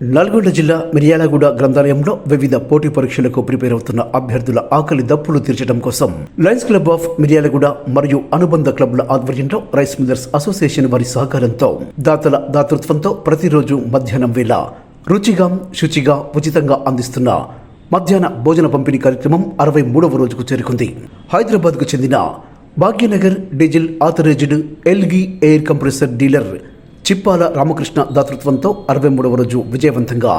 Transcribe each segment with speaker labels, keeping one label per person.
Speaker 1: నల్గొండ జిల్లా మిర్యాలగూడ గ్రంథాలయంలో వివిధ పోటీ పరీక్షలకు ప్రిపేర్ అవుతున్న అభ్యర్థుల ఆకలి దప్పులు తీర్చడం కోసం లయన్స్ క్లబ్ ఆఫ్ మిర్యాలగూడ మరియు అనుబంధ క్లబ్ల ఆధ్వర్యంలో రైస్ మిల్లర్స్ అసోసియేషన్ వారి సహకారంతో దాతల దాతృత్వంతో ప్రతిరోజు మధ్యాహ్నం వేళ రుచిగా శుచిగా ఉచితంగా అందిస్తున్న మధ్యాహ్న భోజన పంపిణీ కార్యక్రమం అరవై మూడవ రోజుకు చేరుకుంది. హైదరాబాద్కు చెందిన Bhagyanagar diesel authorised Elgi air compressor dealer Chippala Ramakrishna దాతృత్వంతో అరవై మూడవ రోజు విజయవంతంగా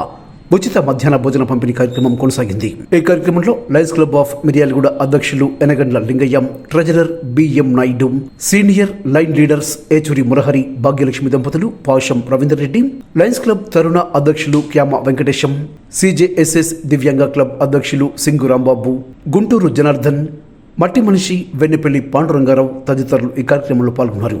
Speaker 1: ఉచిత మధ్యాహ్న భోజన పంపిణీ కార్యక్రమం కొనసాగింది. ఈ కార్యక్రమంలో లయన్స్ క్లబ్ ఆఫ్ మిర్యాలగూడ అధ్యక్షులు Enagandla Lingaiah treasurer BM Naidu senior line leaders Yechuri Murahari Bhagyalakshmi దంపతులు పాషం రవీందర్ రెడ్డి లయన్స్ క్లబ్ తరుణ అధ్యక్షులు క్యామ వెంకటేశం సిజేఎస్ఎస్ దివ్యాంగ క్లబ్ అధ్యక్షులు సింగు రాంబాబు గుంటూరు జనార్దన్ మట్టి మనిషి వెన్నెపల్లి పాండురంగారావు తదితరులు ఈ కార్యక్రమంలో పాల్గొన్నారు.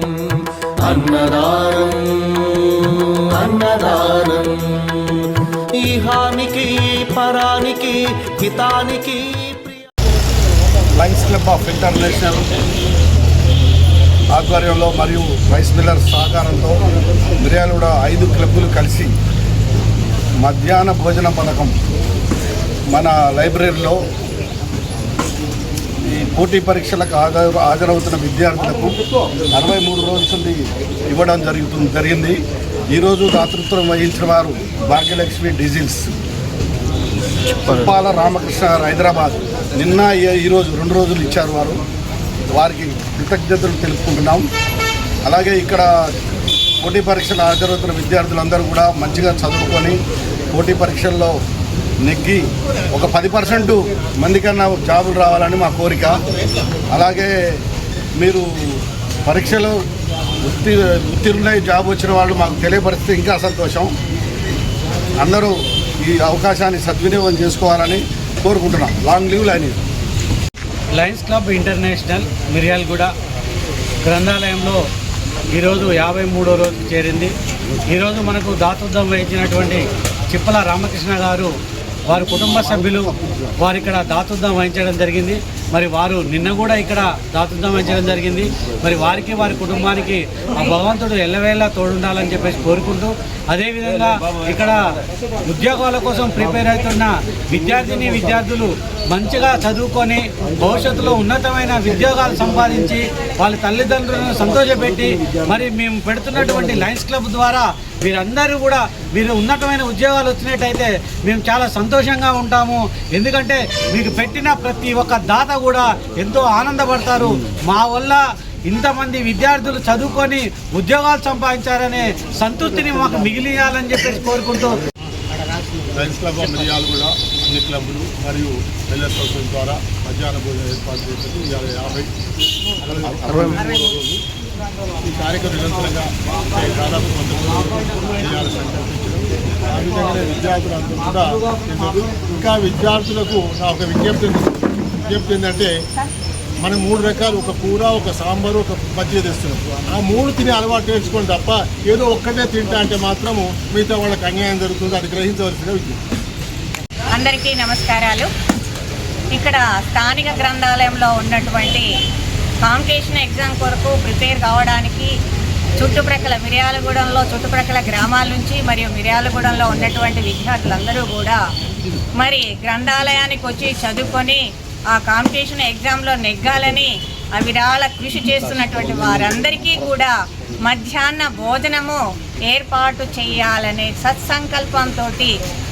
Speaker 2: అన్నదానం అన్నదానం. ఈహానికి పరానికి హితానికి
Speaker 3: లైన్స్ క్లబ్ ఆఫ్ ఇంటర్నేషనల్ ఆధ్వర్యంలో మరియు రైస్ మిల్లర్ సహకారంతో మిర్యాలగూడ ఐదు క్లబ్బులు కలిసి మధ్యాహ్న భోజన పథకం మన లైబ్రరీలో ఈ పోటీ పరీక్షలకు హాజరు హాజరవుతున్న విద్యార్థులకు అరవై మూడు రోజుల నుండి ఇవ్వడం జరుగుతుంది జరిగింది. ఈరోజు దాతృత్వం వహించిన వారు భాగ్యలక్ష్మి డీజిల్స్. ఉప్పాల రామకృష్ణ హైదరాబాద్. నిన్న ఈ- ఈరోజు రెండు రోజులు ఇచ్చారు వారు. వారికి కృతజ్ఞతలు తెలుపుకుంటున్నాం. అలాగే ఇక్కడ పోటీ పరీక్షలు హాజరవుతున్న విద్యార్థులందరూ కూడా మంచిగా చదువుకొని పోటీ పరీక్షల్లో నెగ్గి ఒక పది పర్సెంట్ మందికన్నా జాబులు రావాలని మా కోరిక. అలాగే మీరు పరీక్షలో ఉత్తి ఉత్తీర్ణులై జాబ్ వచ్చిన వాళ్ళు మాకు తెలియపరిస్తే ఇంకా సంతోషం. అందరూ ఈ అవకాశాన్ని సద్వినియోగం చేసుకోవాలని కోరుకుంటున్నాం. Long live line
Speaker 4: lions club international Miryalaguda గ్రంథాలయంలో ఈరోజు యాభై మూడో రోజు చేరింది. ఈరోజు మనకు దాతృత్వం వహించినటువంటి చిప్పల రామకృష్ణ గారు వారి కుటుంబ సభ్యులు వారు ఇక్కడ దాతృత్వం వహించడం జరిగింది. మరి వారు నిన్న కూడా ఇక్కడ దాతృత్వం వహించడం జరిగింది. మరి వారికి వారి కుటుంబానికి ఆ భగవంతుడు ఎల్లవేళ తోడుండాలని చెప్పేసి కోరుకుంటూ అదేవిధంగా ఇక్కడ ఉద్యోగాల కోసం ప్రిపేర్ అవుతున్న విద్యార్థిని విద్యార్థులు మంచిగా చదువుకొని భవిష్యత్తులో ఉన్నతమైన ఉద్యోగాలు సంపాదించి వాళ్ళ తల్లిదండ్రులను సంతోషపెట్టి మరి మేము పెడుతున్నటువంటి లయన్స్ క్లబ్ ద్వారా మీరందరూ కూడా మీరు ఉన్నతమైన ఉద్యోగాలు వచ్చినట్టయితే మేము చాలా సంతోషంగా ఉంటాము. ఎందుకంటే మీకు పెట్టిన ప్రతి ఒక్క దాత కూడా ఎంతో ఆనందపడతారు. మా వల్ల ఇంతమంది విద్యార్థులు చదువుకొని ఉద్యోగాలు సంపాదించారనే సంతృప్తిని మాకు మిగిలియాలని చెప్పేసి కోరుకుంటూ
Speaker 3: లయన్స్ క్లబ్ ఆఫ్ మిరియాలు కూడా అన్ని క్లబ్లు మరియు వెల్లర్ సొసైటీ ద్వారా మధ్యాహ్న భోజనం ఏర్పాటు చేసినట్టు ఇవాళ యాభై అరవై ఈ కార్యక్రమం నిరంతరంగా దాదాపు చేయాలని సంకల్పించడం ఆ విధంగానే విద్యార్థులందరూ కూడా ఇంకా విద్యార్థులకు నా ఒక విజ్ఞప్తి విజ్ఞప్తి ఏంటంటే మనం మూడు రకాలు ఒక కూర ఒక సాంబారు ఒక మజ్జిగ తెస్తున్నాం ఆ మూడు తినే అలవాటు నేర్చుకోండి తప్ప ఏదో ఒక్కటే తింటా అంటే మాత్రము మిగతా వాళ్ళకి అన్యాయం జరుగుతుంది. అది గ్రహించవలసిన విజ్ఞప్తి
Speaker 5: అందరికీ నమస్కారాలు. ఇక్కడ స్థానిక గ్రంథాలయంలో ఉన్నటువంటి కాంపిటీషన్ ఎగ్జామ్ కొరకు ప్రిపేర్ కావడానికి చుట్టుప్రక్కల మిర్యాలగూడెంలో చుట్టుప్రక్కల గ్రామాల నుంచి మరియు మిర్యాలగూడెంలో ఉన్నటువంటి విద్యార్థులందరూ కూడా మరి గ్రంథాలయానికి వచ్చి చదువుకొని ఆ కాంపిటీషన్ ఎగ్జామ్లో నెగ్గాలని అవిరాల కృషి చేస్తున్నటువంటి వారందరికీ కూడా మధ్యాహ్న భోజనము ఏర్పాటు చేయాలనే సత్సంకల్పంతో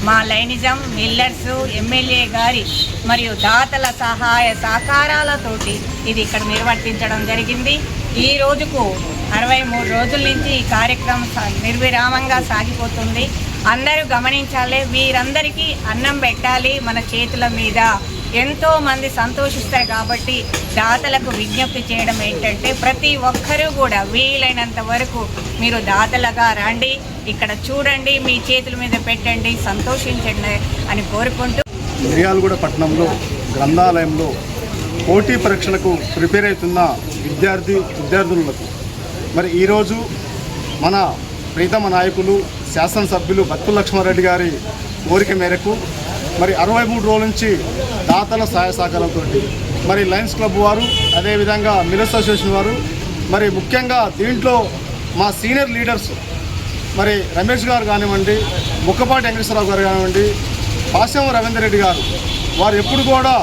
Speaker 5: మా లైనిజం మిల్లర్స్ ఎమ్మెల్యే గారి మరియు దాతల సహాయ సహకారాలతోటి ఇది ఇక్కడ నిర్వర్తించడం జరిగింది. ఈ రోజుకు అరవై మూడు రోజుల నుంచి ఈ కార్యక్రమం నిర్విరామంగా సాగిపోతుంది. అందరూ గమనించాలి వీరందరికీ అన్నం పెట్టాలి మన చేతుల మీద. ఎంతో మంది సంతోషిస్తారు కాబట్టి దాతలకు విజ్ఞప్తి చేయడం ఏంటంటే ప్రతి ఒక్కరూ కూడా వీలైనంత వరకు మీరు దాతలుగా రండి ఇక్కడ చూడండి మీ చేతుల మీద పెట్టండి సంతోషించండి అని కోరుకుంటూ
Speaker 3: మిర్యాలగూడ పట్టణంలో గ్రంథాలయంలో పోటీ పరీక్షలకు ప్రిపేర్ అవుతున్న విద్యార్థి విద్యార్థులకు. మరి ఈరోజు మన ప్రీతమ నాయకులు శాసనసభ్యులు బత్తు లక్ష్మారెడ్డి గారి కోరిక మేరకు మరి అరవై మూడు రోజుల నుంచి దాతల సహాయ సహకారంతో మరి లయన్స్ క్లబ్ వారు అదేవిధంగా మిల్ అసోసియేషన్ వారు మరి ముఖ్యంగా దీంట్లో మా సీనియర్ లీడర్స్ మరి రమేష్ గారు కానివ్వండి ముక్కపాటి వెంకటేశ్వరరావు గారు కానివ్వండి పాశం రవీందర్ రెడ్డి గారు వారు ఎప్పుడు కూడా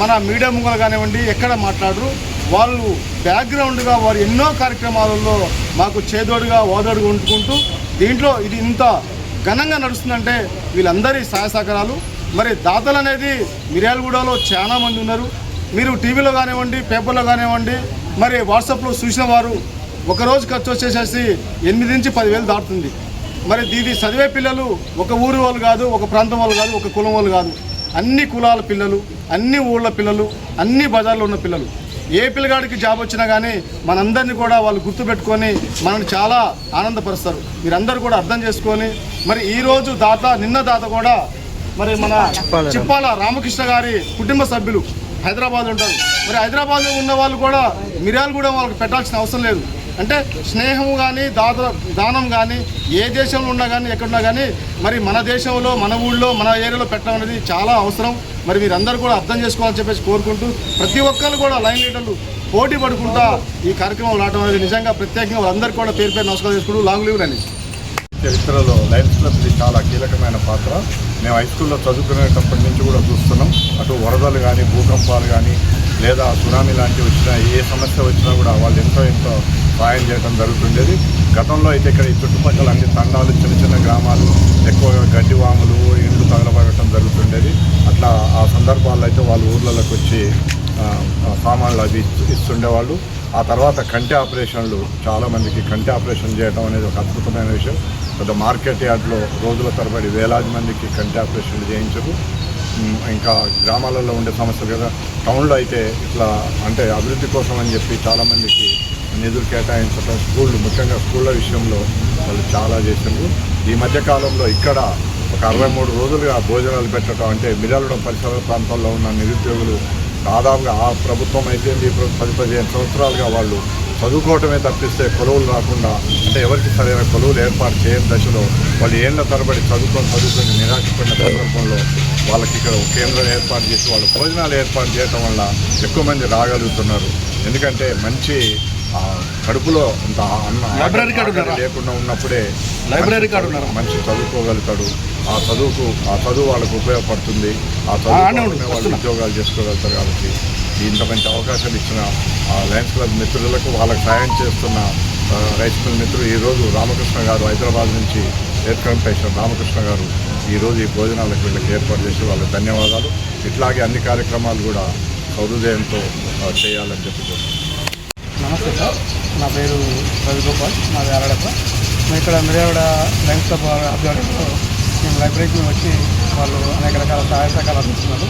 Speaker 3: మన మీడియా ముంగలు కానివ్వండి ఎక్కడ మాట్లాడరు. వాళ్ళు బ్యాక్గ్రౌండ్గా వారు ఎన్నో కార్యక్రమాలలో మాకు చేదోడుగా ఓదోడుగా ఉంటుకుంటూ దీంట్లో ఇది ఇంత ఘనంగా నడుస్తుందంటే వీళ్ళందరి సహాయ సహకారాలు. మరి దాతలు అనేది మిర్యాలగూడలో చాలా మంది ఉన్నారు. మీరు టీవీలో కానివ్వండి పేపర్లో కానివ్వండి మరి వాట్సాప్లో చూసిన వారు ఒకరోజు ఖర్చు వచ్చేసేసి ఎనిమిది నుంచి పదివేలు దాటుతుంది. మరి దీది చదివే పిల్లలు ఒక ఊరి వాళ్ళు కాదు ఒక ప్రాంతం వాళ్ళు కాదు ఒక కులం వాళ్ళు కాదు. అన్ని కులాల పిల్లలు అన్ని ఊళ్ళ పిల్లలు అన్ని బజార్లో ఉన్న పిల్లలు. ఏ పిల్లగాడికి జాబ్ వచ్చినా కానీ మనందరినీ కూడా వాళ్ళు గుర్తుపెట్టుకొని మనల్ని చాలా ఆనందపరుస్తారు. మీరందరూ కూడా అర్థం చేసుకొని మరి ఈరోజు దాత నిన్న దాత కూడా మరి మన చిప్పాల రామకృష్ణ గారి కుటుంబ సభ్యులు హైదరాబాద్ ఉంటారు. మరి హైదరాబాద్లో ఉన్న వాళ్ళు కూడా మిరియాలు కూడా వాళ్ళకి పెట్టాల్సిన అవసరం లేదు. అంటే స్నేహం కానీ దాద దానం కానీ ఏ దేశంలో ఉన్నా కానీ ఎక్కడున్నా కానీ మరి మన దేశంలో మన ఊళ్ళో మన ఏరియాలో పెట్టడం అనేది చాలా అవసరం. మరి మీరందరూ కూడా అర్థం చేసుకోవాలని చెప్పేసి కోరుకుంటూ ప్రతి ఒక్కరు కూడా లైన్ లీడర్లు పోటీ పడుకుంటా ఈ కార్యక్రమం రావడం అనేది నిజంగా ప్రత్యేకంగా వాళ్ళందరికీ కూడా పేరు పేరు నమస్కారం చేసుకుంటూ లాంగ్ లీవ్ అని
Speaker 6: చరిత్రలో లయన్స్ క్లబ్ ఇది చాలా కీలకమైన పాత్ర. మేము హై స్కూల్లో చదువుకునేటప్పటి నుంచి కూడా చూస్తున్నాం. అటు వరదలు కానీ భూకంపాలు కానీ లేదా సునామీ లాంటివి వచ్చినా ఏ సమస్య వచ్చినా కూడా వాళ్ళు ఎంతో ఎంతో సాయం చేయడం జరుగుతుండేది. గతంలో అయితే ఇక్కడ ఈ చుట్టుపక్కల అన్ని తండాలు చిన్న చిన్న గ్రామాలు ఎక్కువగా గడ్డివాములు ఇండ్లు తగలబడటం జరుగుతుండేది. అట్లా ఆ సందర్భాల్లో అయితే వాళ్ళు ఊర్లలోకి వచ్చి సామాన్లు అవి ఇస్తుండేవాళ్ళు. ఆ తర్వాత కంటి ఆపరేషన్లు చాలామందికి కంటి ఆపరేషన్ చేయడం అనేది ఒక అద్భుతమైన విషయం. పెద్ద మార్కెట్ యార్డ్లో రోజుల తరబడి వేలాది మందికి కంటి ఆపరేషన్లు చేయించరు. ఇంకా గ్రామాలలో ఉండే సమస్యలు కదా. టౌన్లో అయితే ఇట్లా అంటే అభివృద్ధి కోసం అని చెప్పి చాలామందికి నిధులు కేటాయించడం స్కూళ్ళు ముఖ్యంగా స్కూళ్ళ విషయంలో వాళ్ళు చాలా చేసిండ్రు. ఈ మధ్య కాలంలో ఇక్కడ ఒక అరవై మూడు రోజులుగా భోజనాలు పెట్టడం అంటే మిర్యాలగూడెం పరిసర ప్రాంతాల్లో ఉన్న నిరుద్యోగులు దాదాపుగా ఆ ప్రభుత్వం అయితే ఈ పది పదిహేను సంవత్సరాలుగా వాళ్ళు చదువుకోవటమే తప్పిస్తే కొలువులు రాకుండా అంటే ఎవరికి సరైన కొలువులు ఏర్పాటు చేయని దశలో వాళ్ళు ఏళ్ళ తరబడి చదువుకొని చదువుకొని నిరాశపడిన సందర్భంలో వాళ్ళకి ఇక్కడ కేంద్రం ఏర్పాటు చేసి వాళ్ళు భోజనాలు ఏర్పాటు చేయటం వల్ల ఎక్కువ మంది రాగలుగుతున్నారు. ఎందుకంటే మంచి కడుపులో ఇంత అన్న
Speaker 3: లైబ్రరీ కార్డు?
Speaker 6: లేకుండా ఉన్నప్పుడే
Speaker 3: లైబ్రరీ కార్డు ఉన్నారా?
Speaker 6: మంచి చదువుకోగలుగుతాడు ఆ చదువుకు ఆ చదువు వాళ్ళకు ఉపయోగపడుతుంది ఆ చదువు వాళ్ళు. ఉద్యోగాలు చేసుకోగలుగుతారు కాబట్టి ఇంత మంచి అవకాశం ఇచ్చిన ఆ లయన్స్ క్లబ్ మిత్రులకు వాళ్ళకి సాయం చేస్తున్న రైస్ మిల్ మిత్రులు ఈరోజు రామకృష్ణ గారు హైదరాబాద్ నుంచి ఎయిర్ పేషెంట్ రామకృష్ణ గారు ఈరోజు ఈ భోజనాలకు వీళ్ళకి ఏర్పాటు చేసి వాళ్ళకి ధన్యవాదాలు ఇట్లాగే అన్ని కార్యక్రమాలు కూడా సౌహృదయంతో ఆ, చేయాలని చెప్పి.
Speaker 7: నమస్తే సార్. నా పేరు రవిగోపాల్ మాది ఆరడప్ప మేము ఇక్కడ మిర్యాడ లైన్స్ క్లబ్ ఆధ్వర్యంలో మేము లైబ్రరీకి వచ్చి వాళ్ళు అనేక రకాల సహాయ సహకారాలు అందిస్తున్నారు.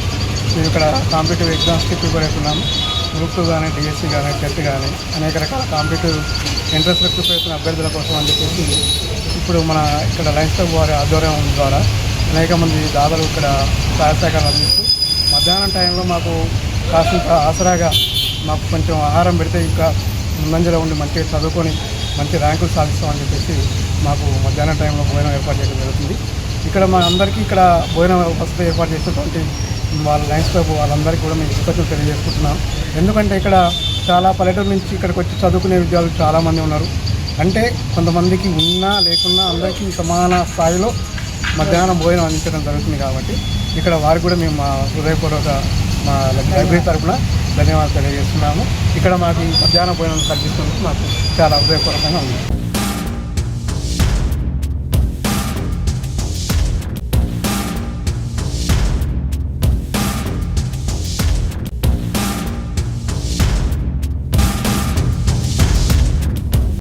Speaker 7: మేము ఇక్కడ కాంపిటేటివ్ ఎగ్జామ్స్కి ప్రిపేర్ అవుతున్నాము. గ్రూప్ టూ కానీ డిఎస్సి కానీ టెట్ కానీ అనేక రకాల కాంపిటేటివ్ ఇంట్రెస్ట్ ప్రిపేర్ అవుతున్న అభ్యర్థుల కోసం అని చెప్పేసి ఇప్పుడు మన ఇక్కడ లైన్స్ క్లబ్ వారి ఆధ్వర్యం ద్వారా అనేక మంది దాదాపు ఇక్కడ సహాయ సహకారాలు అందిస్తూ మధ్యాహ్నం టైంలో మాకు కాస్త ఆసరాగా మాకు కొంచెం ఆహారం పెడితే ఇంకా ముందంజలో ఉండి మంచిగా చదువుకొని మంచి ర్యాంకులు సాధిస్తామని చెప్పేసి మాకు మధ్యాహ్నం టైంలో భోజనం ఏర్పాటు చేయడం జరుగుతుంది. ఇక్కడ మా అందరికీ ఇక్కడ భోజనం వసతి ఏర్పాటు చేసినటువంటి వాళ్ళ లైన్స్ క్లబ్ వాళ్ళందరికీ కూడా మేము కృతజ్ఞతలు తెలియజేసుకుంటున్నాం ఎందుకంటే ఇక్కడ చాలా పల్లెటూరు నుంచి ఇక్కడికి వచ్చి చదువుకునే విద్యార్థులు చాలామంది ఉన్నారు. అంటే కొంతమందికి ఉన్నా లేకున్నా అందరికీ సమాన స్థాయిలో మధ్యాహ్నం భోజనం అందించడం జరుగుతుంది కాబట్టి ఇక్కడ వారికి కూడా మేము మా హృదయపూర్వక మా లైబ్రరీ తరఫున ధన్యవాదాలు తెలియజేస్తున్నాము. ఇక్కడ మాకు మధ్యాహ్నం భోజనం కల్పిస్తున్నందుకు మాకు చాలా హృదయపూర్వకంగా ఉంది.